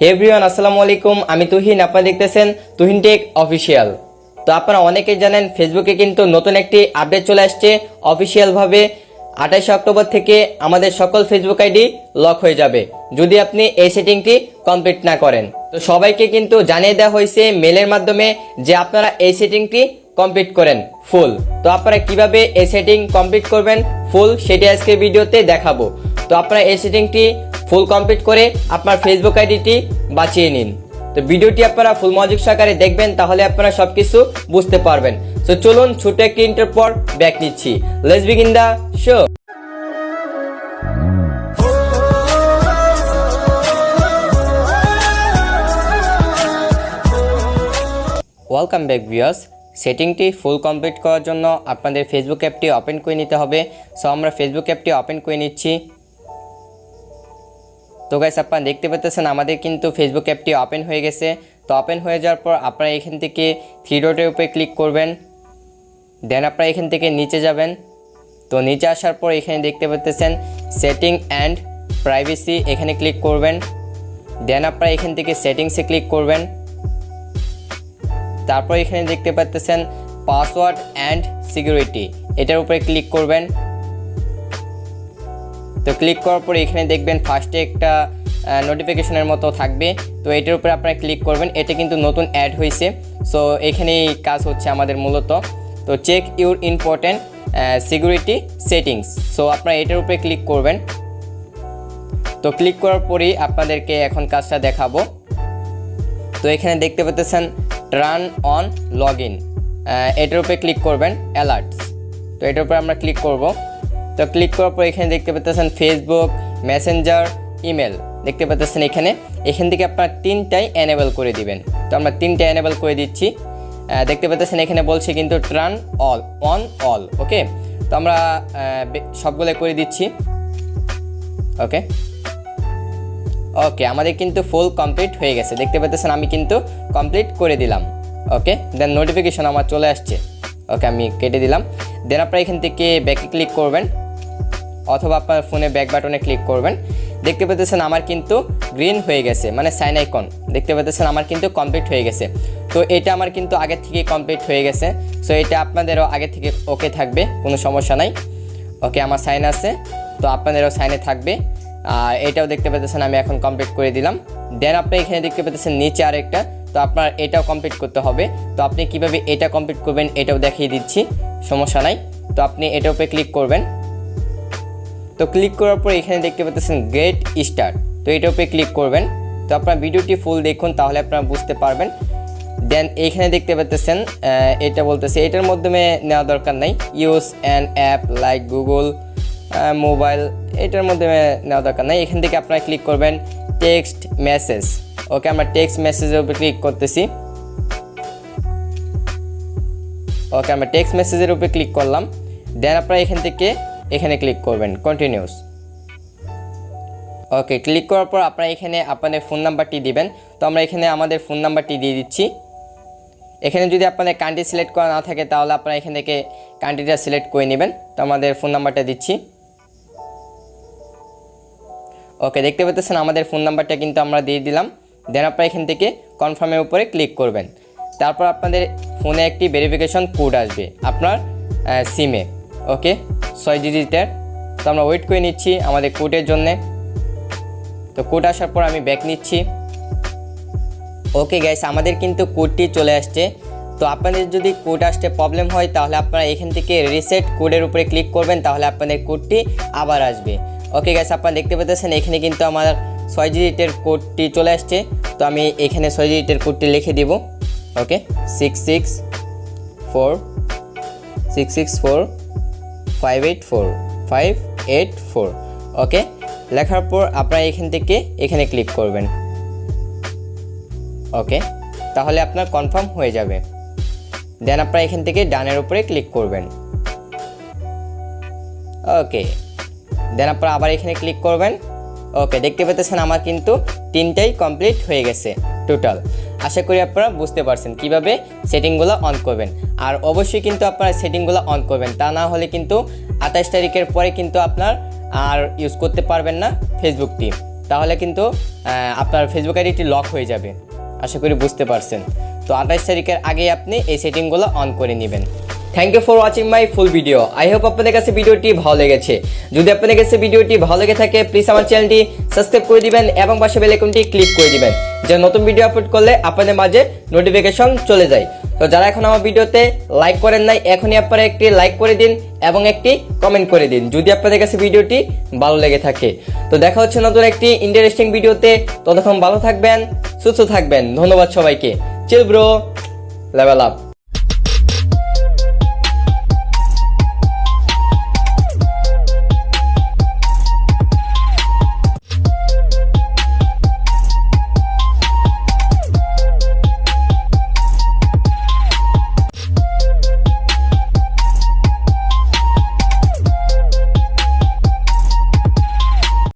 হে everyone আসসালামু আলাইকুম। আমি তুহিন, আপনারা দেখতেছেন তুহিন টেক অফিসিয়াল। তো আপনারা অনেকেই জানেন ফেসবুকে কিন্তু নতুন একটি আপডেট চলে আসছে। অফিসিয়ালভাবে আঠাশে অক্টোবর থেকে আমাদের সকল ফেসবুক আইডি লক হয়ে যাবে। যদি আপনি এই সেটিংটি কমপ্লিট না করেন। তো সবাইকে কিন্তু জানিয়ে দেওয়া হয়েছে মেলের মাধ্যমে যে আপনারা এই সেটিংটি কমপ্লিট করেন ফুল তো আপনারা কীভাবে এই সেটিং কমপ্লিট করবেন ফুল সেটি আজকে ভিডিওতে দেখাবো। তো আপনারা এই সেটিংটি ফুল কমপ্লিট করে আপনার ফেসবুক আইডিটি বাঁচিয়ে নিন। তো ভিডিওটি আপনারা ফুল মনোযোগ সহকারে দেখবেন, তাহলে আপনারা সবকিছু বুঝতে পারবেন। তো চলুন ছোট একটি ইন্টার পর ব্যাক নিচ্ছি। Let's begin the show welcome back viewers সেটিংটি full complete করার জন্য আপনাদের ফেসবুক অ্যাপটি ওপেন করে নিতে হবে। সো আমরা ফেসবুক অ্যাপটি ওপেন করে নিচ্ছি। তো গাইস আপনারা দেখতে পাচ্ছেন আমাদের কিন্তু ফেসবুক অ্যাপটি ওপেন হয়ে গেছে। তো ওপেন হয়ে যাওয়ার পর আপনারা এখান থেকে থ্রি ডটের উপরে ক্লিক করবেন। দেন আপনারা এখান থেকে নিচে যাবেন। তো নিচে আসার পর এখানে দেখতে পাচ্ছেন সেটিং অ্যান্ড প্রাইভেসি এখানে ক্লিক করবেন। দেন আপনারা এখান থেকে সেটিংসে ক্লিক করবেন। তারপর এখানে দেখতে পাচ্ছেন পাসওয়ার্ড অ্যান্ড সিকিউরিটি এটার উপরে ক্লিক করবেন। তো ক্লিক করার পরে এখানে দেখবেন ফার্স্টে একটা নোটিফিকেশনের মতো থাকবে। তো এটার উপরে আপনারা ক্লিক করবেন। এটা কিন্তু নতুন অ্যাড হয়েছে। সো এখানেই কাজ হচ্ছে আমাদের মূলত। তো check your important security settings so আপনারা এটার উপরে ক্লিক করবেন। তো ক্লিক করার পরেই আপনাদেরকে এখন কাজটা দেখাবো। তো এখানে দেখতে পাচ্ছেন টার্ন অন লগ ইন এটার উপরে ক্লিক করবেন অ্যালার্টস তো এটার উপরে আমরা ক্লিক করব। তো ক্লিক করার পর এখানে দেখতে পাচ্ছেন ফেসবুক মেসেঞ্জার ইমেল দেখতে পাচ্ছেন এখানে। এখান থেকে আপনার তিনটাই এনেবল করে দিবেন। তো আমরা তিনটা এনেবল করে দিচ্ছি। দেখতে পাচ্ছেন এখানে বলছে কিন্তু turn all on all okay তো আমরা সবগুলো করে দিচ্ছি। ওকে ওকে আমাদের কিন্তু ফুল কমপ্লিট হয়ে গেছে। দেখতে পাচ্ছেন আমি কিন্তু কমপ্লিট করে দিলাম। ওকে দেন নোটিফিকেশন আমার চলে আসছে। ওকে আমি কেটে দিলাম। দেন আপনারা এখান থেকে ব্যাকে ক্লিক করবেন। অথবা আপনার ফোনে ব্যাক বাটনে ক্লিক করবেন। দেখতে পেতেছেন আমার কিন্তু গ্রিন হয়ে গেছে মানে সাইন আইকন দেখতে পেতেছেন আমার কিন্তু কমপ্লিট হয়ে গেছে। তো এটা আমার কিন্তু আগে থেকে কমপ্লিট হয়ে গেছে। সো এটা আপনাদেরও আগে থেকে ওকে থাকবে, কোনো সমস্যা নাই। ওকে আমার সাইন আছে, তো আপনাদেরও সাইনে থাকবে। আর এটাও দেখতে পেতেছেন আমি এখন কমপ্লিট করে দিলাম। দেন আপনি এখানে দেখতে পেতেছেন নিচে আরেকটা, তো আপনার এটাও কমপ্লিট করতে হবে। তো আপনি কীভাবে এটা কমপ্লিট করবেন এটাও দেখিয়ে দিচ্ছি, সমস্যা নাই। তো আপনি এটার উপরে ক্লিক করবেন। তো ক্লিক করার পর এখানে দেখতে পাচ্ছেন গ্রেট স্টার্ট তো এটার উপরে ক্লিক করবেন। তো আপনার ভিডিওটি ফুল দেখুন, তাহলে আপনারা বুঝতে পারবেন। দেন এইখানে দেখতে পাচ্ছেন এটা বলতেছে, এটার মাধ্যমে নেওয়া দরকার নাই। Use an app like Google mobile এটার মাধ্যমে নেওয়া দরকার নাই। এখান থেকে আপনারা ক্লিক করবেন টেক্সট মেসেজ ওকে আমরা টেক্সট মেসেজের উপরে ক্লিক করতেছি। ওকে আমরা টেক্সট মেসেজের উপরে ক্লিক করলাম। দেন আপনারা এখান থেকে এখানে ক্লিক করবেন কন্টিনিউস ওকে ক্লিক করার পর আপনারা এখানে আপনাদের ফোন নাম্বারটি দিবেন। তো আমরা এখানে আমাদের ফোন নাম্বারটি দিয়ে দিচ্ছি। এখানে যদি আপনাদের কান্ট্রি সিলেক্ট করা না থাকে, তাহলে আপনারা এখান থেকে কান্ট্রিটা সিলেক্ট করে নেবেন। তো আমাদের ফোন নাম্বারটা দিচ্ছি। ওকে দেখতে পাচ্ছেন আমাদের ফোন নাম্বারটা কিন্তু আমরা দিয়ে দিলাম। দেন আপনারা এখান থেকে কনফার্মের উপরে ক্লিক করবেন। তারপর আপনাদের ফোনে একটি ভেরিফিকেশন কোড আসবে আপনার সিমে ওকে ছয় ডিজিটের তো আমরা ওয়েট করে নিচ্ছি আমাদের কোডের জন্যে। তো কোড আসার পর আমি ব্যাক নিচ্ছি। ওকে গ্যাস আমাদের কিন্তু কোডটি চলে আসছে। তো আপনাদের যদি কোড আসতে প্রবলেম হয়, তাহলে আপনারা এখান থেকে রিসেট কোডের উপরে ক্লিক করবেন, তাহলে আপনাদের কোডটি আবার আসবে। ওকে গ্যাস আপনারা দেখতে পাচ্ছেন এখানে কিন্তু আমার ছয় ডিজিটের কোডটি চলে আসছে। তো আমি এখানে ছয় ডিজিটের কোডটি লিখে দিব। Okay six six four six six four five eight four five eight four okay লেখার পর আপনারা এখান থেকে এখানে ক্লিক করবেন ওকে তাহলে আপনার কনফার্ম হয়ে যাবে। দেন আপনারা এখান থেকে ডানের উপরে ক্লিক করবেন ওকে দেন আপনারা আবার এখানে ক্লিক করবেন ওকে দেখতে পেতেছেন আমার কিন্তু তিনটাই কমপ্লিট হয়ে গেছে টোটাল আশা করি আপনারা বুঝতে পারছেন কীভাবে সেটিংগুলো অন করবেন। আর অবশ্যই কিন্তু আপনারা সেটিংগুলো অন করবেন, তা না হলে কিন্তু আঠাশ তারিখের পরে কিন্তু আপনার আর ইউজ করতে পারবেন না ফেসবুকটি তাহলে কিন্তু আপনার ফেসবুক আইডিটি লক হয়ে যাবে। আশা করি বুঝতে পারছেন। তো আঠাশ তারিখের আগে আপনি এই সেটিংগুলো অন করে নেবেন। Thank you for watching my full video I hope আপনাদের কাছে ভিডিওটি ভালো লেগেছে। যদি আপনাদের কাছে ভিডিওটি ভালো লেগে থাকে প্লিজ আমার চ্যানেলটি সাবস্ক্রাইব করে দিবেন এবং পাশে বেল আইকনটি ক্লিক করে দিবেন। যে নতুন ভিডিও আপলোড করলে আপনাদের মাঝে নোটিফিকেশন চলে যায়। তো যারা এখন আমার ভিডিওতে লাইক করেন নাই, এখনই আপনারা একটি লাইক করে দিন এবং একটি কমেন্ট করে দিন, যদি আপনাদের কাছে ভিডিওটি ভালো লেগে থাকে। তো দেখা হচ্ছে নতুন একটি ইন্টারেস্টিং ভিডিওতে ততক্ষণ ভালো থাকবেন, সুস্থ থাকবেন। ধন্যবাদ সবাইকে। চিল ব্রো লেভেল আপ